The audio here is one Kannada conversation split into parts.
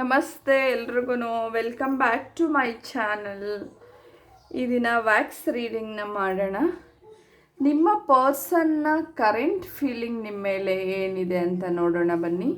ನಮಸ್ತೆ ಎಲ್ರಿಗೂ welcome back to my channel ಈ ದಿನ ವ್ಯಾಕ್ಸ್ ರೀಡಿಂಗ್ನ ಮಾಡೋಣ. ನಿಮ್ಮ ಪರ್ಸನ್ನ ಕರೆಂಟ್ ಫೀಲಿಂಗ್ ನಿಮ್ಮ ಮೇಲೆ ಏನಿದೆ ಅಂತ ನೋಡೋಣ ಬನ್ನಿ.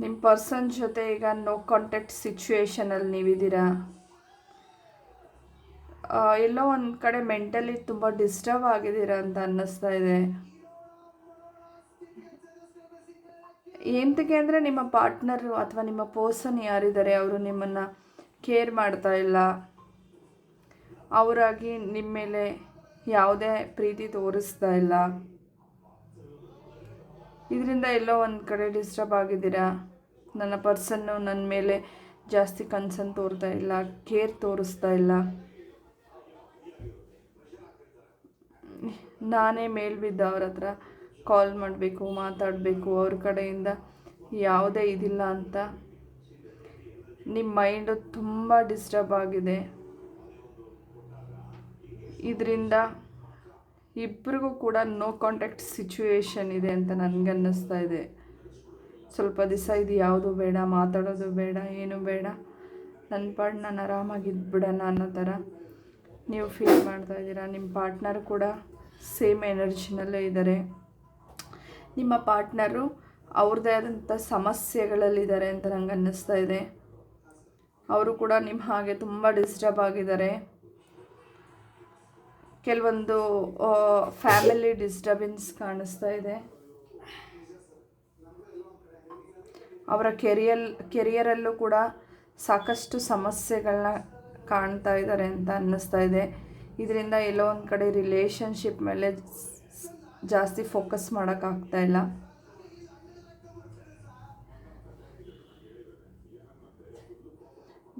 ನಿಮ್ಮ ಪರ್ಸನ್ ಜೊತೆ ಈಗ ನೋ ಕಾಂಟ್ಯಾಕ್ಟ್ ಸಿಚುವೇಶನಲ್ಲಿ ನೀವಿದ್ದೀರಾ? ಎಲ್ಲೋ ಒಂದು ಕಡೆ ಮೆಂಟಲಿ ತುಂಬ ಡಿಸ್ಟರ್ಬ್ ಆಗಿದ್ದೀರಾ ಅಂತ ಅನ್ನಿಸ್ತಾ ಇದೆ. ಎಂತಕ್ಕೆ ಅಂದರೆ ನಿಮ್ಮ ಪಾರ್ಟ್ನರು ಅಥವಾ ನಿಮ್ಮ ಪರ್ಸನ್ ಯಾರಿದ್ದಾರೆ, ಅವರು ನಿಮ್ಮನ್ನು ಕೇರ್ ಮಾಡ್ತಾ ಇಲ್ಲ. ಅವರಾಗಿ ನಿಮ್ಮ ಮೇಲೆ ಯಾವುದೇ ಪ್ರೀತಿ ತೋರಿಸ್ತಾ ಇಲ್ಲ. ಇದರಿಂದ ಎಲ್ಲೋ ಒಂದು ಕಡೆ ಡಿಸ್ಟರ್ಬ್ ಆಗಿದ್ದೀರಾ? ನನ್ನ ಪರ್ಸನ್ನು ನನ್ನ ಮೇಲೆ ಜಾಸ್ತಿ ಕನ್ಸನ್ ತೋರ್ತಾ ಇಲ್ಲ ಕೇರ್ ತೋರಿಸ್ತಾ ಇಲ್ಲ. ನಾನೇ ಮೇಲ್ಬಿದ್ದ ಅವ್ರ ಹತ್ರ ಕಾಲ್ ಮಾಡಬೇಕು, ಮಾತಾಡಬೇಕು, ಅವ್ರ ಕಡೆಯಿಂದ ಯಾವುದೇ ಇದಿಲ್ಲ ಅಂತ. ನಿಮ್ಮ ಮೈಂಡು ತುಂಬ ಡಿಸ್ಟರ್ಬ್ ಆಗಿದೆ. ಇದರಿಂದ ಇಬ್ಬರಿಗೂ ಕೂಡ ನೋ ಕಾಂಟ್ಯಾಕ್ಟ್ ಸಿಚುವೇಶನ್ ಇದೆ ಅಂತ ನನಗನ್ನಿಸ್ತಾ ಇದೆ. ಸ್ವಲ್ಪ ದಿವಸ ಇದು ಯಾವುದು ಬೇಡ, ಮಾತಾಡೋದು ಬೇಡ, ಏನು ಬೇಡ. ನನ್ನ ಪಾಡ್ ನಾನು ಆರಾಮಾಗಿ ಇದ್ಬಿಡೋಣ ಅನ್ನೋ ಥರ ನೀವು ಫೀಲ್ ಮಾಡ್ತಾ ಇದ್ದೀರಾ? ನಿಮ್ಮ ಪಾರ್ಟ್ನರ್ ಕೂಡ ಸೇಮ್ ಎನರ್ಜಿನಲ್ಲೇ ಇದ್ದಾರೆ ನಿಮ್ಮ ಪಾರ್ಟ್ನರು ಅವ್ರದ್ದೇ ಆದಂಥ ಸಮಸ್ಯೆಗಳಲ್ಲಿದ್ದಾರೆ ಅಂತ ನಂಗೆ ಅನ್ನಿಸ್ತಾ ಇದೆ. ಅವರು ಕೂಡ ನಿಮ್ಮ ಹಾಗೆ ತುಂಬ ಡಿಸ್ಟರ್ಬ್ ಆಗಿದ್ದಾರೆ ಕೆಲವೊಂದು ಫ್ಯಾಮಿಲಿ ಡಿಸ್ಟರ್ಬೆನ್ಸ್ ಕಾಣಿಸ್ತಾ ಇದೆ. ಅವರ ಕೆರಿಯಲ್, ಕೆರಿಯರಲ್ಲೂ ಕೂಡ ಸಾಕಷ್ಟು ಸಮಸ್ಯೆಗಳನ್ನ ಕಾಣ್ತಾ ಇದ್ದಾರೆ ಅಂತ ಅನ್ನಿಸ್ತಾ ಇದೆ. ಇದರಿಂದ ಎಲ್ಲೋ ಒಂದು ಕಡೆ ರಿಲೇಷನ್ಶಿಪ್ ಮೇಲೆ ಜಾಸ್ತಿ ಫೋಕಸ್ ಮಾಡೋಕ್ಕಾಗ್ತಾ ಇಲ್ಲ.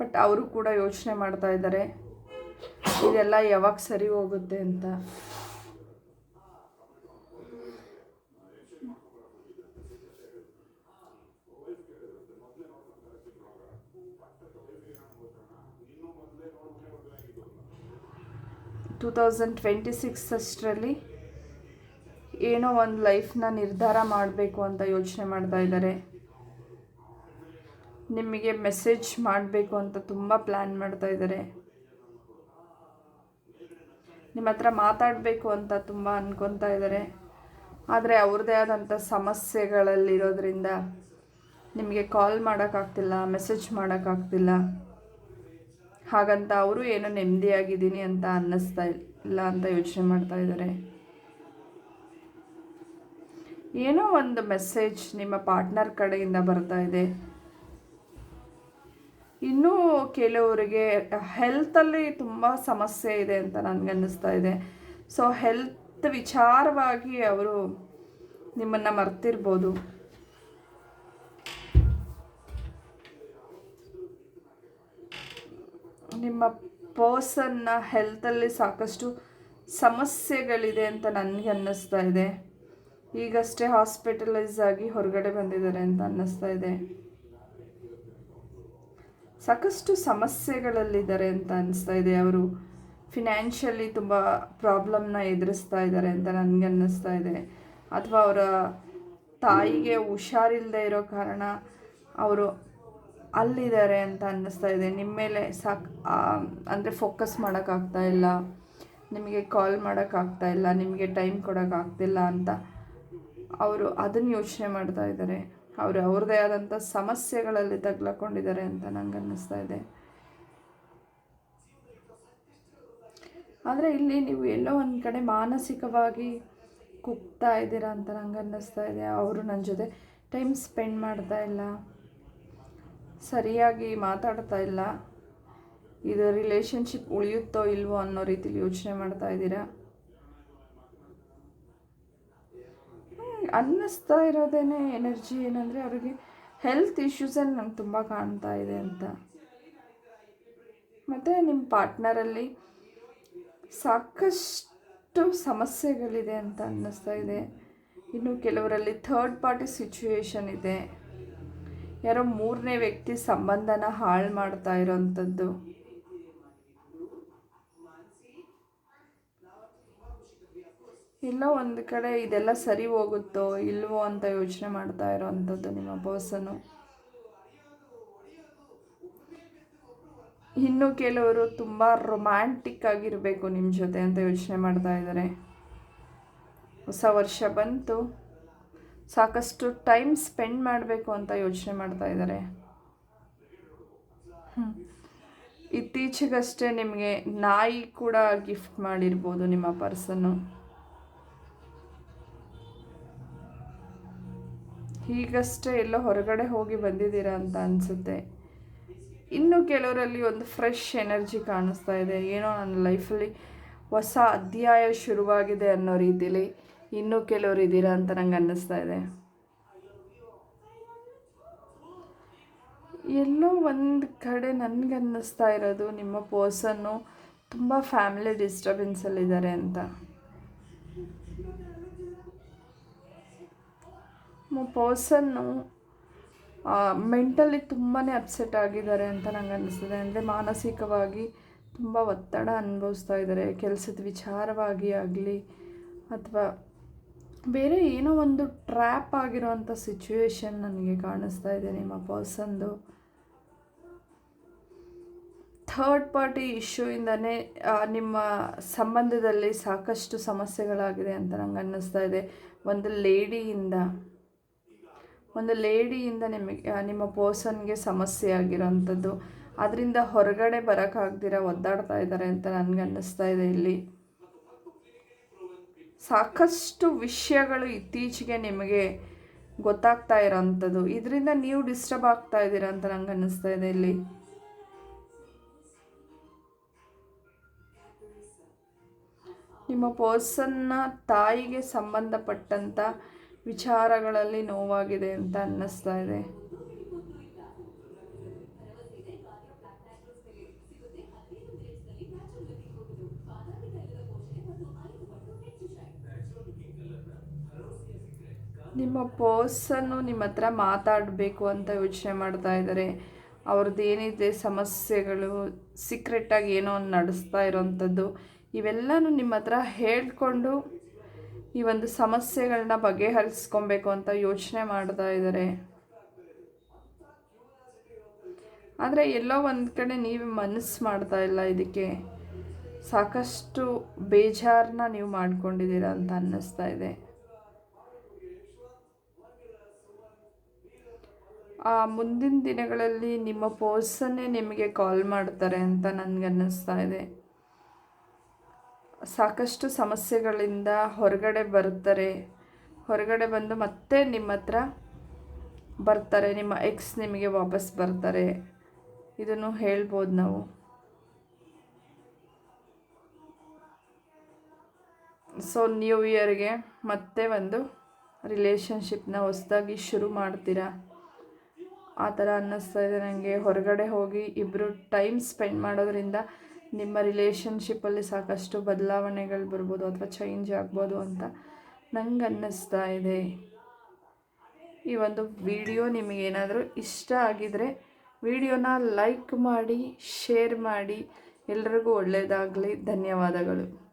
ಬಟ್ ಅವರು ಕೂಡ ಯೋಚನೆ ಮಾಡ್ತಾ ಇದ್ದಾರೆ. ಇದೆಲ್ಲ ಯಾವಾಗ ಸರಿ ಹೋಗುತ್ತೆ ಅಂತ. ಟೂ ತೌಸಂಡ್ ಟ್ವೆಂಟಿ ಸಿಕ್ಸ್ ಅಷ್ಟರಲ್ಲಿ ಏನೋ ಒಂದು ಲೈಫ್ನ ನಿರ್ಧಾರ ಮಾಡಬೇಕು ಅಂತ ಯೋಚನೆ ಮಾಡ್ತಾ ಇದ್ದಾರೆ. ನಿಮಗೆ ಮೆಸೇಜ್ ಮಾಡಬೇಕು ಅಂತ ತುಂಬ ಪ್ಲ್ಯಾನ್ ಮಾಡ್ತಾ ಇದ್ದಾರೆ. ನಿಮ್ಮ ಹತ್ರ ಮಾತಾಡಬೇಕು ಅಂತ ತುಂಬ ಅನ್ಕೊತಾ ಇದ್ದಾರೆ. ಆದರೆ ಅವ್ರದ್ದೇ ಆದಂಥ ಸಮಸ್ಯೆಗಳಲ್ಲಿರೋದ್ರಿಂದ ನಿಮಗೆ ಕಾಲ್ ಮಾಡೋಕ್ಕಾಗ್ತಿಲ್ಲ ಮೆಸೇಜ್ ಮಾಡೋಕ್ಕಾಗ್ತಿಲ್ಲ. ಹಾಗಂತ ಅವರು ಏನೋ ನೆಮ್ಮದಿಯಾಗಿದ್ದೀನಿ ಅಂತ ಅನ್ನಿಸ್ತಾ ಇಲ್ಲ ಅಂತ ಯೋಚನೆ ಮಾಡ್ತಾ ಇದ್ದಾರೆ. ಏನೋ ಒಂದು ಮೆಸೇಜ್ ನಿಮ್ಮ ಪಾರ್ಟ್ನರ್ ಕಡೆಯಿಂದ ಬರ್ತಾ ಇದೆ. ಇನ್ನೂ ಕೆಲವರಿಗೆ ಹೆಲ್ತಲ್ಲಿ ತುಂಬ ಸಮಸ್ಯೆ ಇದೆ ಅಂತ ನನಗೆ ಅನ್ನಿಸ್ತಾ ಇದೆ. ಸೊ ಹೆಲ್ತ್ ವಿಚಾರವಾಗಿ ಅವರು ನಿಮ್ಮನ್ನು ಮರ್ತಿರ್ಬೋದು. ನಿಮ್ಮ ಪರ್ಸನ್ನ ಹೆಲ್ತಲ್ಲಿ ಸಾಕಷ್ಟು ಸಮಸ್ಯೆಗಳಿದೆ ಅಂತ ನನಗೆ ಅನ್ನಿಸ್ತಾ ಇದೆ. ಈಗಷ್ಟೇ ಹಾಸ್ಪಿಟಲೈಸ್ ಆಗಿ ಹೊರಗಡೆ ಬಂದಿದ್ದಾರೆ ಅಂತ ಅನ್ನಿಸ್ತಾ ಇದೆ. ಸಾಕಷ್ಟು ಸಮಸ್ಯೆಗಳಲ್ಲಿದ್ದಾರೆ ಅಂತ ಅನಿಸ್ತಾ ಇದೆ. ಅವರು ಫಿನಾನ್ಷಿಯಲಿ ತುಂಬ ಪ್ರಾಬ್ಲಮ್ನ ಎದುರಿಸ್ತಾ ಇದ್ದಾರೆ ಅಂತ ನನಗೆ ಅನ್ನಿಸ್ತಾ ಇದೆ. ಅಥವಾ ಅವರ ತಾಯಿಗೆ ಹುಷಾರಿಲ್ಲದೆ ಇರೋ ಕಾರಣ ಅವರು ಅಲ್ಲಿದ್ದಾರೆ ಅಂತ ಅನ್ನಿಸ್ತಾ ಇದೆ. ನಿಮ್ಮ ಮೇಲೆ ಸಾಕ್ ಅಂದರೆ ಫೋಕಸ್ ಮಾಡೋಕ್ಕಾಗ್ತಾ ಇಲ್ಲ. ನಿಮಗೆ ಕಾಲ್ ಮಾಡೋಕ್ಕಾಗ್ತಾ ಇಲ್ಲ. ನಿಮಗೆ ಟೈಮ್ ಕೊಡೋಕ್ಕಾಗ್ತಿಲ್ಲ ಅಂತ ಅವರು ಅದನ್ನು ಯೋಚನೆ ಮಾಡ್ತಾ ಇದ್ದಾರೆ. ಅವರು ಅವ್ರದ್ದೇ ಆದಂಥ ಸಮಸ್ಯೆಗಳಲ್ಲಿ ತಗ್ಲಾಕೊಂಡಿದ್ದಾರೆ ಅಂತ ನಂಗೆ ಅನ್ನಿಸ್ತಾ ಇದೆ. ಆದರೆ ಇಲ್ಲಿ ನೀವು ಎಲ್ಲೋ ಒಂದು ಕಡೆ ಮಾನಸಿಕವಾಗಿ ಕುಗ್ತಾ ಇದ್ದೀರಾ ಅಂತ ನಂಗೆ ಅನ್ನಿಸ್ತಾ ಇದೆ. ಅವರು ನನ್ನ ಜೊತೆ ಟೈಮ್ ಸ್ಪೆಂಡ್ ಮಾಡ್ತಾ ಇಲ್ಲ, ಸರಿಯಾಗಿ ಮಾತಾಡ್ತಾ ಇಲ್ಲ, ಇದು ರಿಲೇಷನ್ಶಿಪ್ ಉಳಿಯುತ್ತೋ ಇಲ್ವೋ ಅನ್ನೋ ರೀತಿಲಿ ಯೋಚನೆ ಮಾಡ್ತಾ ಇದ್ದೀರಾ? ಅನ್ನಿಸ್ತಾ ಇರೋದೇನೆ ಎನರ್ಜಿ ಏನಂದರೆ ಅವರಿಗೆ ಹೆಲ್ತ್ ಇಶ್ಯೂಸಲ್ಲಿ ನಂಗೆ ತುಂಬ ಕಾಣ್ತಾ ಇದೆ ಅಂತ. ಮತ್ತು ನಿಮ್ಮ ಪಾರ್ಟ್ನರಲ್ಲಿ ಸಾಕಷ್ಟು ಸಮಸ್ಯೆಗಳಿದೆ ಅಂತ ಅನ್ನಿಸ್ತಾ ಇದೆ. ಇನ್ನು ಕೆಲವರಲ್ಲಿ ಥರ್ಡ್ ಪಾರ್ಟಿ ಸಿಚುವೇಶನ್ ಇದೆ. ಯಾರೋ ಮೂರನೇ ವ್ಯಕ್ತಿ ಸಂಬಂಧನ ಹಾಳು ಮಾಡ್ತಾ ಇರೋವಂಥದ್ದು ಎಲ್ಲೋ ಒಂದು ಕಡೆ ಇದೆಲ್ಲ ಸರಿ ಹೋಗುತ್ತೋ ಇಲ್ವೋ ಅಂತ ಯೋಚನೆ ಮಾಡ್ತಾ ಇರೋವಂಥದ್ದು ನಿಮ್ಮ ಪರ್ಸನು ಇನ್ನು ಕೆಲವರು ತುಂಬ ರೊಮ್ಯಾಂಟಿಕ್ ಆಗಿರಬೇಕು ನಿಮ್ಮ ಜೊತೆ ಅಂತ ಯೋಚನೆ ಮಾಡ್ತಾ ಇದ್ದಾರೆ ಹೊಸ ವರ್ಷ ಬಂತು. ಸಾಕಷ್ಟು ಟೈಮ್ ಸ್ಪೆಂಡ್ ಮಾಡಬೇಕು ಅಂತ ಯೋಚನೆ ಮಾಡ್ತಾ ಇದ್ದಾರೆ. ಇತ್ತೀಚೆಗಷ್ಟೇ ನಿಮಗೆ ನಾಯಿ ಕೂಡ ಗಿಫ್ಟ್ ಮಾಡಿರ್ಬೋದು ನಿಮ್ಮ ಪರ್ಸನ್ನು ಹೀಗಷ್ಟೇ ಎಲ್ಲೋ ಹೊರಗಡೆ ಹೋಗಿ ಬಂದಿದ್ದೀರಾ ಅಂತ ಅನಿಸುತ್ತೆ. ಇನ್ನು ಕೆಲವರಲ್ಲಿ ಒಂದು ಫ್ರೆಶ್ ಎನರ್ಜಿ ಕಾಣಿಸ್ತಾ ಇದೆ. ಏನೋ ನನ್ನ ಲೈಫಲ್ಲಿ ಹೊಸ ಅಧ್ಯಾಯ ಶುರುವಾಗಿದೆ ಅನ್ನೋ ರೀತಿಲಿ ಇನ್ನೂ ಕೆಲವರು ಇದ್ದೀರಾ ಅಂತ ನಂಗೆ ಅನ್ನಿಸ್ತಾ ಇದೆ. ಎಲ್ಲೋ ಒಂದು ಕಡೆ ನನಗನ್ನಿಸ್ತಾ ಇರೋದು ನಿಮ್ಮ ಪರ್ಸನ್ನು ತುಂಬ ಫ್ಯಾಮಿಲಿ ಡಿಸ್ಟರ್ಬೆನ್ಸಲ್ಲಿದ್ದಾರೆ ಅಂತ. ಪರ್ಸನ್ನು ಮೆಂಟಲಿ ತುಂಬಾ ಅಪ್ಸೆಟ್ ಆಗಿದ್ದಾರೆ ಅಂತ ನಂಗೆ ಅನ್ನಿಸ್ತದೆ ಅಂದರೆ ಮಾನಸಿಕವಾಗಿ ತುಂಬ ಒತ್ತಡ ಅನುಭವಿಸ್ತಾ ಇದ್ದಾರೆ. ಕೆಲಸದ ವಿಚಾರವಾಗಿ ಆಗಲಿ ಅಥವಾ ಬೇರೆ ಏನೋ ಒಂದು ಟ್ರ್ಯಾಪ್ ಆಗಿರೋವಂಥ ಸಿಚುವೇಶನ್ ನನಗೆ ಕಾಣಿಸ್ತಾ ಇದೆ ನಿಮ್ಮ ಪರ್ಸನ್ದು ಥರ್ಡ್ ಪಾರ್ಟಿ ಇಶ್ಯೂಯಿಂದನೇ ನಿಮ್ಮ ಸಂಬಂಧದಲ್ಲಿ ಸಾಕಷ್ಟು ಸಮಸ್ಯೆಗಳಾಗಿದೆ ಅಂತ ನಂಗೆ ಅನ್ನಿಸ್ತಾ ಇದೆ. ಒಂದು ಲೇಡಿಯಿಂದ ಒಂದು ಲೇಡಿಯಿಂದ ನಿಮಗೆ ನಿಮ್ಮ ಪರ್ಸನ್ಗೆ ಸಮಸ್ಯೆ ಆಗಿರೋವಂಥದ್ದು ಅದರಿಂದ ಹೊರಗಡೆ ಬರೋಕ್ಕಾಗ್ದಿರ ಒದ್ದಾಡ್ತಾ ಇದ್ದಾರೆ ಅಂತ ನನಗೆ ಅನ್ನಿಸ್ತಾ ಇದೆ ಇಲ್ಲಿ. ಸಾಕಷ್ಟು ವಿಷಯಗಳು ಇತ್ತೀಚೆಗೆ ನಿಮಗೆ ಗೊತ್ತಾಗ್ತಾ ಇರೋವಂಥದ್ದು ಇದರಿಂದ ನೀವು ಡಿಸ್ಟರ್ಬ್ ಆಗ್ತಾ ಇದ್ದೀರಾ ಅಂತ ನಂಗೆ ಅನ್ನಿಸ್ತಾ ಇದೆ ಇಲ್ಲಿ. ನಿಮ್ಮ ಪರ್ಸನ್ನ ತಾಯಿಗೆ ಸಂಬಂಧಪಟ್ಟಂಥ ವಿಚಾರಗಳಲ್ಲಿ ನೋವಾಗಿದೆ ಅಂತ ಅನ್ನಿಸ್ತಾ ಇದೆ. ನಿಮ್ಮ ಪರ್ಸನ್ನು ನಿಮ್ಮ ಹತ್ರ ಮಾತಾಡಬೇಕು ಅಂತ ಯೋಚನೆ ಮಾಡ್ತಾ ಇದ್ದಾರೆ. ಅವ್ರದ್ದು ಏನಿದೆ ಸಮಸ್ಯೆಗಳು ಸೀಕ್ರೆಟಾಗಿ ಏನೋ ಒಂದು ನಡೆಸ್ತಾ ಇರೋವಂಥದ್ದು ಇವೆಲ್ಲನೂ ನಿಮ್ಮ ಹತ್ರ ಹೇಳ್ಕೊಂಡು ಈ ಒಂದು ಸಮಸ್ಯೆಗಳನ್ನ ಬಗೆಹರಿಸ್ಕೊಬೇಕು ಅಂತ ಯೋಚನೆ ಮಾಡ್ತಾ ಇದ್ದಾರೆ. ಆದರೆ ಎಲ್ಲೋ ಒಂದು ಕಡೆ ನೀವು ಮನಸ್ಸು ಮಾಡ್ತಾ ಇಲ್ಲ ಇದಕ್ಕೆ. ಸಾಕಷ್ಟು ಬೇಜಾರನ್ನ ನೀವು ಮಾಡ್ಕೊಂಡಿದ್ದೀರಾ ಅಂತ ಅನ್ನಿಸ್ತಾ ಇದೆ. ಆ ಮುಂದಿನ ದಿನಗಳಲ್ಲಿ ನಿಮ್ಮ ಪರ್ಸನ್ನೇ ನಿಮಗೆ ಕಾಲ್ ಮಾಡ್ತಾರೆ ಅಂತ ನನಗೆ ಅನ್ನಿಸ್ತಾ ಇದೆ. ಸಾಕಷ್ಟು ಸಮಸ್ಯೆಗಳಿಂದ ಹೊರಗಡೆ ಬರ್ತಾರೆ ಹೊರಗಡೆ ಬಂದು ಮತ್ತೆ ನಿಮ್ಮ ಹತ್ರ ಬರ್ತಾರೆ. ನಿಮ್ಮ ಎಕ್ಸ್ ನಿಮಗೆ ವಾಪಸ್ ಬರ್ತಾರೆ. ಇದನ್ನು ಹೇಳ್ಬೋದು ನಾವು. ಸೊ ನ್ಯೂ ಇಯರ್ಗೆ ಮತ್ತೆ ಒಂದು ರಿಲೇಷನ್ಶಿಪ್ನ ಹೊಸದಾಗಿ ಶುರು ಮಾಡ್ತೀರಾ? ಆ ಥರ ಅನ್ನಿಸ್ತಾ ಇದೆ ನನಗೆ ಹೊರಗಡೆ ಹೋಗಿ ಇಬ್ಬರು ಟೈಮ್ ಸ್ಪೆಂಡ್ ಮಾಡೋದ್ರಿಂದ ನಿಮ್ಮ ರಿಲೇಷನ್ಶಿಪ್ಪಲ್ಲಿ ಸಾಕಷ್ಟು ಬದಲಾವಣೆಗಳು ಬರ್ಬೋದು ಅಥವಾ ಚೇಂಜ್ ಆಗ್ಬೋದು ಅಂತ ನಂಗೆ ಅನ್ನಿಸ್ತಾ ಇದೆ. ಈ ಒಂದು ವಿಡಿಯೋ ನಿಮಗೇನಾದರೂ ಇಷ್ಟ ಆಗಿದರೆ ವಿಡಿಯೋನ ಲೈಕ್ ಮಾಡಿ ಶೇರ್ ಮಾಡಿ. ಎಲ್ರಿಗೂ ಒಳ್ಳೆಯದಾಗಲಿ. ಧನ್ಯವಾದಗಳು.